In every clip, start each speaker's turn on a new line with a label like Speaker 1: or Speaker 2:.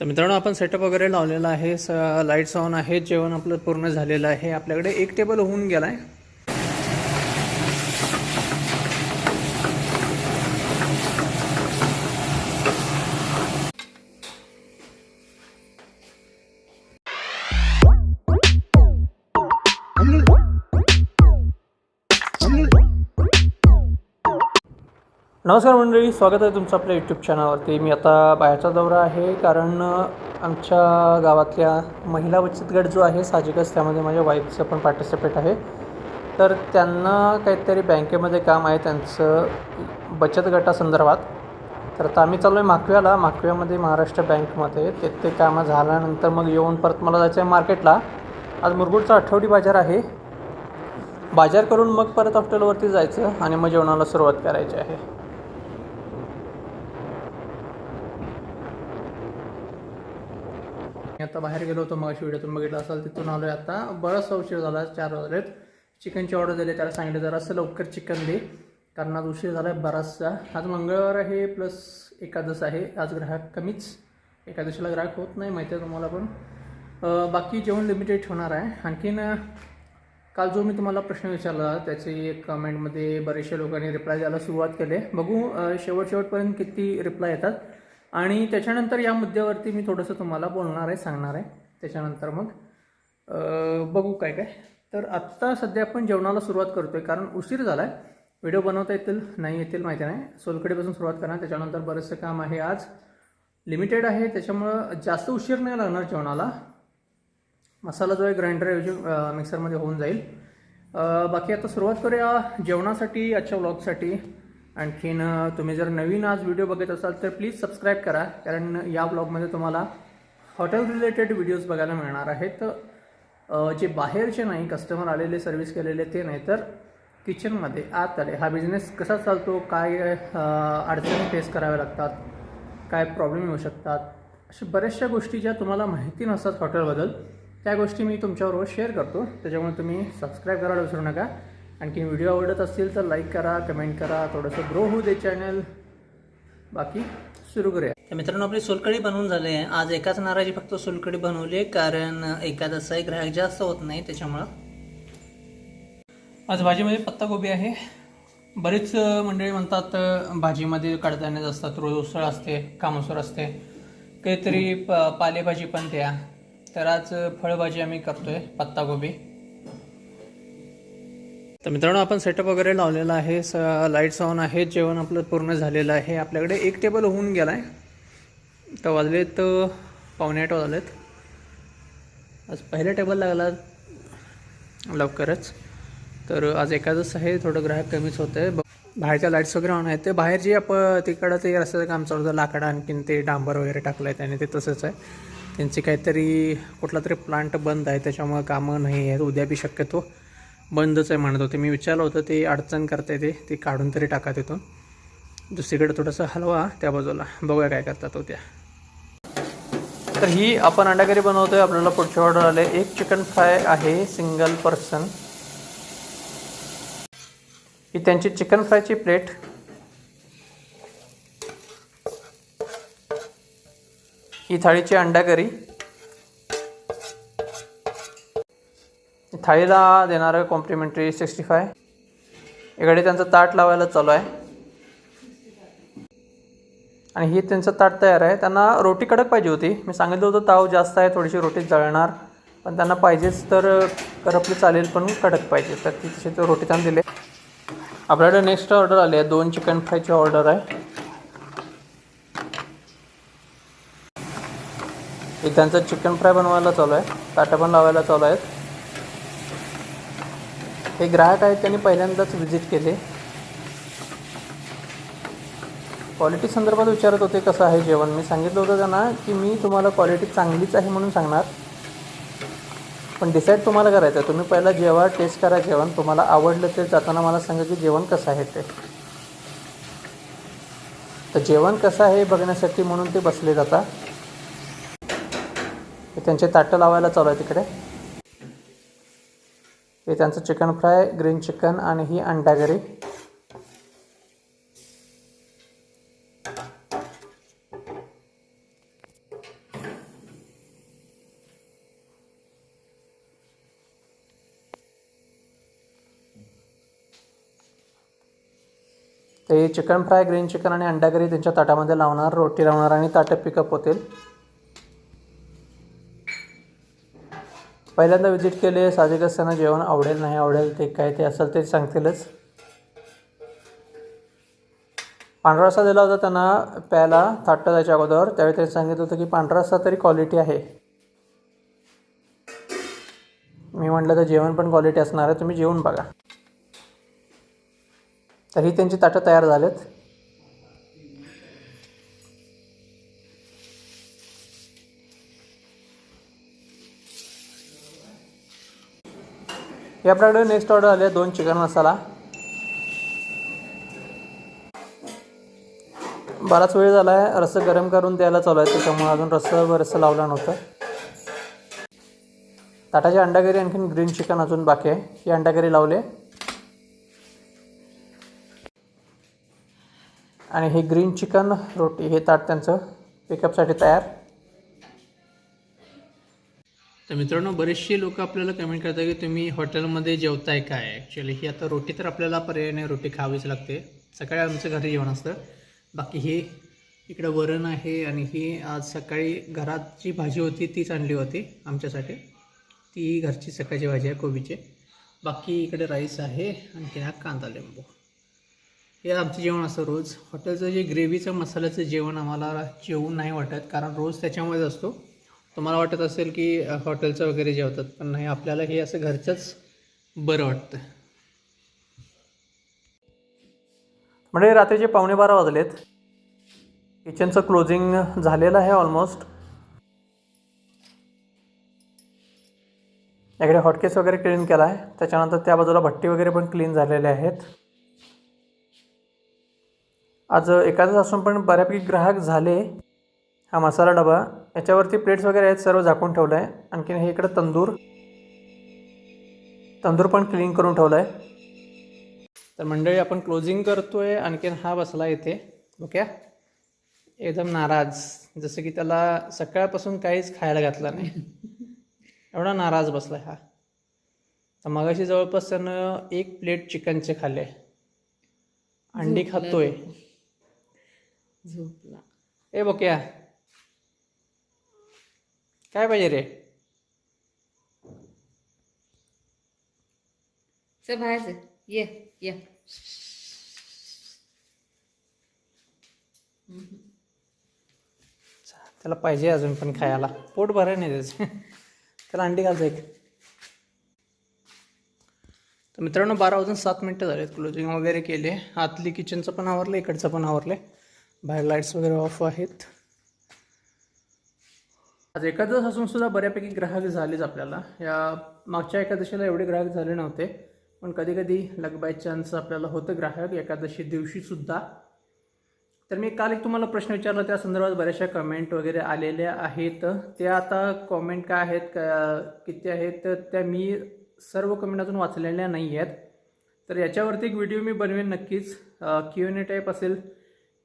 Speaker 1: तर मित्रांनो आपण सेटअप वगैरे लावलेला आहे. स लाईट्स ऑन आहे जेवण आपलं पूर्ण झालेलं आहे. आपल्याकडे एक टेबल होऊन गेला आहे नमस्कार मंडळी स्वागत आहे तुमचं आपल्या यूट्यूब चॅनलवरती मी आता बाहेरचा दौरा आहे कारण आमच्या गावातल्या महिला बचत गट जो आहे साहजिकच त्यामध्ये माझ्या वाईफचं पण पार्टिसिपेट आहे. तर त्यांना काहीतरी बँकेमध्ये काम आहे त्यांचं बचत गटासंदर्भात. तर आता आम्ही चाललो आहे माकव्याला. माकव्यामध्ये महाराष्ट्र बँकमध्ये. ते ते कामं झाल्यानंतर मग येऊन परत मला जायचं आहे मार्केटला. आज मुरगुडचा आठवडी बाजार आहे. बाजार करून मग परत हॉटेलवरती जायचं आणि मग जेवणाला सुरुवात करायची आहे. मी आता बाहेर गेलो होतो मग व्हिडिओतून बघितलं असाल तिथून आलो आहे आता. बराचसा उशीर झाला चार वाजलेत. चिकनची ऑर्डर दिली त्याला सांगितलं जरासं लवकर चिकन दे कारण आज उशीर झाला आहे बराचसा. आज मंगळवार आहे प्लस एकादश आहे. आज ग्राहक कमीच. एकादशीला ग्राहक होत नाही माहिती आहे तुम्हाला पण. बाकी जेवण लिमिटेड ठेवणार आहे. आणखीन काल जो मी तुम्हाला प्रश्न विचारला त्याचे कमेंटमध्ये बरेचशा लोकांनी रिप्लाय द्यायला सुरुवात केली. बघू शेवट शेवटपर्यंत किती रिप्लाय येतात. आणि त्याच्यानंतर या मुद्द्यावरती मी थोडंसं तुम्हाला बोलणार आहे सांगणार आहे. त्याच्यानंतर मग बघू काय काय. तर आत्ता सध्या आपण जेवणाला सुरुवात करतो आहे कारण उशीर झाला आहे व्हिडिओ बनवता येतील नाही येतील माहिती नाही. सोलकडीपासून सुरुवात करणार त्याच्यानंतर बरंचसं काम आहे आज. लिमिटेड आहे त्याच्यामुळं जास्त उशीर नाही लागणार जेवणाला. मसाला जो आहे ग्राइंडरऐवजी मिक्सरमध्ये होऊन जाईल. बाकी आता सुरुवात करूया जेवणासाठी आजच्या व्लॉगसाठी आणखीन तुम्ही जर नवीन आज व्हिडिओ बघत असाल तर प्लीज सबस्क्राईब करा. कारण या ब्लॉगमध्ये तुम्हाला हॉटेल रिलेटेड व्हिडिओज बघायला मिळणार आहेत. जे बाहेरचे नाही कस्टमर आलेले सर्व्हिस केलेले ते नाही तर किचनमध्ये आत आले हा बिझनेस कसा चालतो काय अडचणी फेस कराव्या लागतात काय प्रॉब्लेम येऊ शकतात अशा बऱ्याचशा गोष्टी ज्या तुम्हाला माहिती नसतात हॉटेलबद्दल त्या गोष्टी मी तुमच्याबरोबर शेअर करतो. त्याच्यामुळे तुम्ही सबस्क्राईब करायला विसरू नका. आणखी व्हिडिओ आवडत असतील तर लाईक करा कमेंट करा थोडंसं ग्रो होऊ दे चॅनल बाकी सुरू करूया. तर मित्रांनो आपली सोलकडी बनवून झाली आहे. आज एकाच नाराजी फक्त सोलकडी बनवली आहे कारण एकादच आहे ग्राहक जास्त होत नाही त्याच्यामुळं. आज भाजीमध्ये पत्ताकोबी आहे. बरेच मंडळी म्हणतात भाजीमध्ये कडधान्य असतात रोज उसळ असते कामसूर असते. काहीतरी प पालेभाजी पण द्या. तर आज फळभाजी आम्ही करतोय पत्ताकोबी तर मित्रांनो आपण सेटअप वगैरे लावलेला आहे. स लाईट्स ऑन आहेत. जेवण आपलं पूर्ण झालेलं आहे. आपल्याकडे एक टेबल होऊन गेला आहे तर वाजलेत पावणे आठ वाजलेत. आज पहिला टेबल लागला लवकरच. तर आज एखादंच आहे. थोडं ग्राहक कमीच होतं आहे बाहेरच्या लाईट्स वगैरे ऑन आहेत. ते बाहेर जे आप तिकडं ते रस्त्याचं काम चालू होतं. लाकडं आणखीन ते डांबर वगैरे टाकलं आहे त्याने. ते तसंच आहे. त्यांची काहीतरी कुठला तरी प्लांट बंद आहे. त्याच्यामुळे कामं नाही आहेत. उद्या बी शक्यतो. बंदच आहे म्हणत होते. मी विचारलं होतं ते अडचण करता येते ते काढून तरी टाका तिथून. दुसरीकडे थोडंसं हलवा त्या बाजूला. बघूया काय करतात होत्या तर ही आपण अंडाकरी बनवतोय. आपल्याला पुढच्या ऑर्डर आले एक चिकन फ्राय आहे सिंगल पर्सन ही त्यांची चिकन फ्रायची प्लेट. ही थाळीची अंडा करी थाळीला देणारं कॉम्प्लिमेंटरी सिक्स्टी फाय. इकडे त्यांचं ताट लावायला चालू आहे. आणि ही त्यांचं ताट तयार आहे. त्यांना रोटी कडक पाहिजे होती. मी सांगितलं होतं ताव जास्त आहे थोडीशी रोटी जळणार. पण त्यांना पाहिजेच तर करपली चालेल पण कडक पाहिजे. तर ती तशी तर रोटी त्यांना दिले. आपल्याकडे नेक्स्ट ऑर्डर आली आहे. दोन चिकन फ्रायची ऑर्डर आहे. हे त्यांचं चिकन फ्राय बनवायला चालू आहे. ताटं पण लावायला चालू आहेत. हे ग्राहक आहेत त्यांनी पहिल्यांदाच व्हिजिट केले. क्वालिटी संदर्भात विचारत होते कसं आहे जेवण? मी सांगितलं होतं त्यांना की मी तुम्हाला क्वालिटी चांगलीच आहे म्हणून सांगणार. पण डिसाईड तुम्हाला करायचं आहे. तुम्ही पहिला जेव्हा टेस्ट करा जेवण. तुम्हाला आवडलं ते जाताना मला सांगा की जेवण कसं आहे ते. तर जेवण कसं आहे बघण्यासाठी म्हणून ते बसले जातात त्यांचे ताटं लावायला चालू आहे तिकडे. हे त्यांचं चिकन फ्राय ग्रीन चिकन आणि ही अंडा करी ते चिकन फ्राय ग्रीन चिकन आणि अंडा करी त्यांच्या ताटामध्ये लावणार रोटी लावणार आणि ताटं पिकअप होतील. पहिल्यांदा विजिट केले साहजिक असताना जेवण आवडेल नाही आवडेल ते काय ते असेल ते सांगतीलच. पांढरा रस्सा दिला होता त्यांना प्यायला थाटतं जायच्या अगोदर. त्यावेळी त्यांनी सांगितलं होतं की पांढरा रस्सा तरी क्वालिटी आहे. मी म्हटलं तर जेवण पण क्वालिटी असणार आहे तुम्ही जेवून बघा. तरी त्यांची ताटं तयार झालेत. या प्रकारे नेक्स्ट ऑर्डर आली आहे दोन चिकन मसाला बराच वेळ झाला आहे रस्सा गरम करून द्यायला चालू आहे त्याच्यामुळे अजून रस्सा बरंसं लावला नव्हतं. ताटाची अंडाकरी आणखीन ग्रीन चिकन अजून बाकी आहे. ही अंडाकरी लावले आणि हे ग्रीन चिकन रोटी हे ताट त्यांचं पिकअपसाठी तयार. तर मित्रांनो बरेचसे लोक आपल्याला कमेंट करतात की तुम्ही हॉटेलमध्ये जेवताय काय? ॲक्च्युली ही आता रोटी तर आपल्याला पर्याय नाही रोटी खावीच लागते. सकाळी आमचं घरी जेवण असतं. बाकी हे इकडं वरण आहे आणि ही आज सकाळी घरात जी भाजी होती तीच आणली होती आमच्यासाठी. ती घरची सकाळची भाजी आहे कोबीची. बाकी इकडे राईस आहे आणखी हा कांदा लिंबू. हे आमचं जेवण असतं रोज. हॉटेलचं जे ग्रेव्हीचं मसाल्याचं जेवण आम्हाला जेवून नाही वाटत कारण रोज त्याच्यामध्येच असतो. तुम्हाला वाटत असेल की हॉटेलचं वगैरे जेवतात पण नाही आपल्याला हे असं घरचंच बरं वाटतं म्हणजे रात्रीचे पावणे बारा वाजलेत. किचनचं क्लोजिंग झालेलं आहे ऑलमोस्ट याकडे हॉटकेस वगैरे क्लीन केला आहे त्याच्यानंतर त्या बाजूला भट्टी वगैरे पण क्लीन झालेले आहेत. आज एकादच असून पण बऱ्यापैकी ग्राहक झाले. हा मसाला डबा. याच्यावरती प्लेट्स वगैरे आहेत सर्व झाकून ठेवलं आहे आणखीन हे इकडं तंदूर. तंदूर पण क्लीन करून ठेवलं आहे तर मंडळी आपण क्लोजिंग करतोय. आणखीन हा बसला इथे. ओके एकदम नाराज. जसं की त्याला सकाळपासून काहीच खायला घातलं नाही. एवढा नाराज बसला हा. तर मगाशी जवळपास त्यानं एक प्लेट चिकनचे खाल्ले. अंडी खातोय.
Speaker 2: झोपला.
Speaker 1: ए बोक्या काय पाहिजे रे?
Speaker 2: चल बाहेर. ये ये.
Speaker 1: त्याला पाहिजे अजून पण खायला. पोट भराय नाही त्याचं. त्याला अंडी घालतो एक. तर मित्रांनो बारा वाजून सात मिनटं झालेत क्लोजिंग वगैरे केले. आतली किचनचं पण आवरलं इकडचं पण आवरलं. बाहेर लाईट्स वगैरे ऑफ आहेत. आज एकादश असून सुद्धा बऱ्यापैकी ग्राहक झालेच आपल्याला. या मागच्या एकादशीला एवढे ग्राहक झाले नव्हते पण कधी कधी लग बाय चान्स आपल्याला होतं ग्राहक एकादशी दिवशी सुद्धा. तर मी काल एक तुम्हाला प्रश्न विचारला त्या संदर्भात बऱ्याचशा कमेंट वगैरे आलेल्या आहेत. त्या आता कॉमेंट काय आहेत का किती आहेत तर त्या मी सर्व कमेंट अजून वाचलेल्या नाही आहेत तर याच्यावरती एक व्हिडिओ मी बनवेन नक्कीच. क्यू एन ए टाईप असेल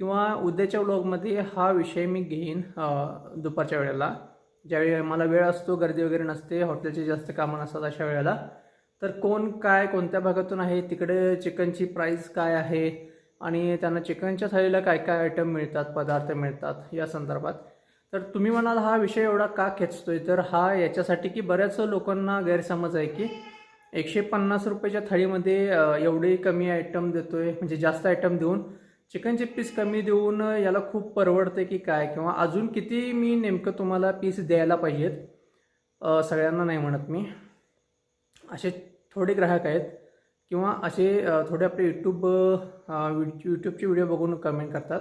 Speaker 1: किंवा उद्याच्या व्लॉगमध्ये हा विषय मी घेईन दुपारच्या वेळेला. ज्यावेळी मला वेळ असतो गर्दी वगैरे नसते हॉटेलचे जास्त कामं नसतात अशा वेळेला तर कोण काय कोणत्या भागातून आहे तिकडे चिकनची प्राईस काय आहे आणि त्यांना चिकनच्या थाळीला काय काय आयटम मिळतात पदार्थ मिळतात या संदर्भात. तर तुम्ही म्हणाल हा विषय एवढा का खेचतोय? तर हा याच्यासाठी की बऱ्याच लोकांना गैरसमज आहे की एकशे पन्नास रुपयाच्या थाळीमध्ये एवढे कमी आयटम देतोय म्हणजे जास्त आयटम देऊन चिकनचे पीस कमी देऊन याला खूप परवडते की काय? किंवा अजून किती मी नेमकं तुम्हाला पीस द्यायला पाहिजेत? सगळ्यांना नाही म्हणत मी. असे थोडे ग्राहक आहेत. किंवा असे थोडे आपले यूट्यूब यूट्यूबचे व्हिडिओ बघून कमेंट करतात.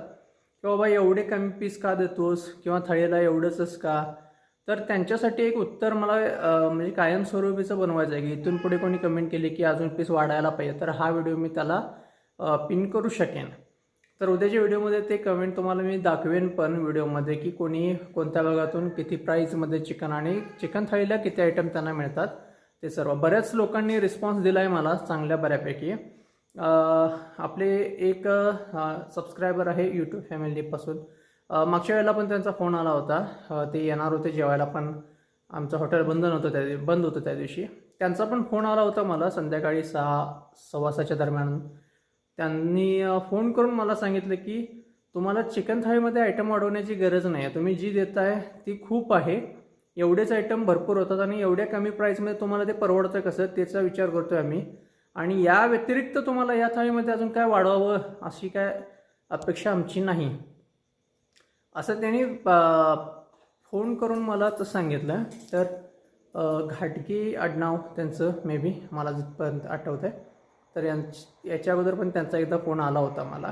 Speaker 1: की बाबा एवढे कमी पीस का देतोस? किंवा थळीला एवढंच का? तर त्यांच्यासाठी एक उत्तर मला म्हणजे कायमस्वरूपीचं बनवायचं आहे. की इथून पुढे कोणी कमेंट केली की अजून पीस वाढायला पाहिजे तर हा व्हिडिओ मी त्याला पिन करू शकेन. तर उद्याच्या व्हिडिओमध्ये ते कमेंट तुम्हाला मी दाखवेन पण व्हिडिओमध्ये की कोणी कोणत्या भागातून किती प्राईजमध्ये चिकन आणि चिकन थाळीला किती आयटम त्यांना मिळतात. ते सर्व. बऱ्याच लोकांनी रिस्पॉन्स दिला आहे मला चांगल्या बऱ्यापैकी. आपले एक सबस्क्रायबर आहे यूट्यूब फॅमिलीपासून मागच्या वेळेला पण त्यांचा फोन आला होता. ते येणार होते जेवायला पण. आमचं हॉटेल बंद नव्हतं त्या बंद होतं त्या दिवशी. त्यांचा पण फोन आला होता मला संध्याकाळी सहा सव्वा सहाच्या दरम्यान. त्यांनी फोन करून मला सांगितलं की तुम्हाला चिकन थाळीमध्ये आयटम वाढवण्याची गरज नाही. आहे तुम्ही जी देताय ती खूप आहे. एवढेच आयटम भरपूर होतात आणि एवढ्या कमी प्राईसमध्ये तुम्हाला ते परवडतं कसं त्याचा विचार करतो आहे आम्ही. आणि या व्यतिरिक्त तुम्हाला या थाळीमध्ये अजून काय वाढवावं अशी काय अपेक्षा आमची नाही. असं त्यांनी फोन करून मला तर सांगितलं. तर घाटकी आडनाव त्यांचं मे बी मला जिथपर्यंत आठवतं आहे तर यांच याच्या अगोदर पण त्यांचा एकदा फोन आला होता मला.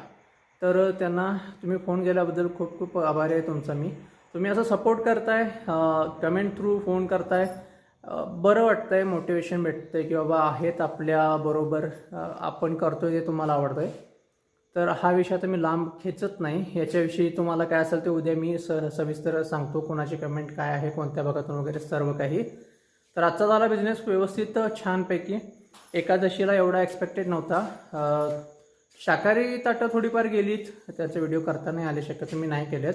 Speaker 1: तर त्यांना तुम्ही फोन केल्याबद्दल खूप खूप आभारी आहे तुमचा मी. तुम्ही असं सपोर्ट करताय कमेंट थ्रू फोन करताय बरं बरं आहे मोटिवेशन भेटतं आहे की बाबा आहेत आपल्याबरोबर आपण आपण आहे ते तुम्हाला आवडतं आहे तर हा विषय आता मी लांब खेचत नाही. याच्याविषयी तुम्हाला काय असेल ते उद्या मी स सविस्तर सांगतो. कोणाची कमेंट काय आहे कोणत्या भागातून वगैरे सर्व काही. तर आजचा झाला बिझनेस व्यवस्थित छानपैकी. एकादशीला एवढा एक्सपेक्टेड नव्हता. शाकाहारी ताटं थोडीफार गेलीत. त्याचा व्हिडिओ करता नाही आले शक्यतो मी नाही केलेत.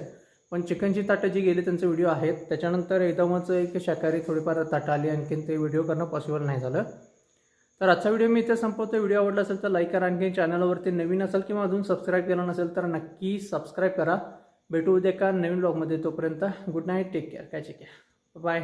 Speaker 1: पण चिकनची ताटं जी गेली त्यांचे व्हिडिओ आहेत. त्याच्यानंतर एकदमच एक शाकाहारी थोडीफार ताटं आली. आणखीन ते व्हिडिओ करणं पॉसिबल नाही झालं. तर आजचा व्हिडिओ मी इथे संपवतो व्हिडिओ आवडला असेल तर लाईक करा. आणखी चॅनलवरती नवीन असेल किंवा अजून सबस्क्राईब केलं नसेल तर नक्की सबस्क्राईब करा. भेटू उद्या का नवीन ब्लॉगमध्ये तोपर्यंत गुड नाईट टेक केअर काय केअर बाय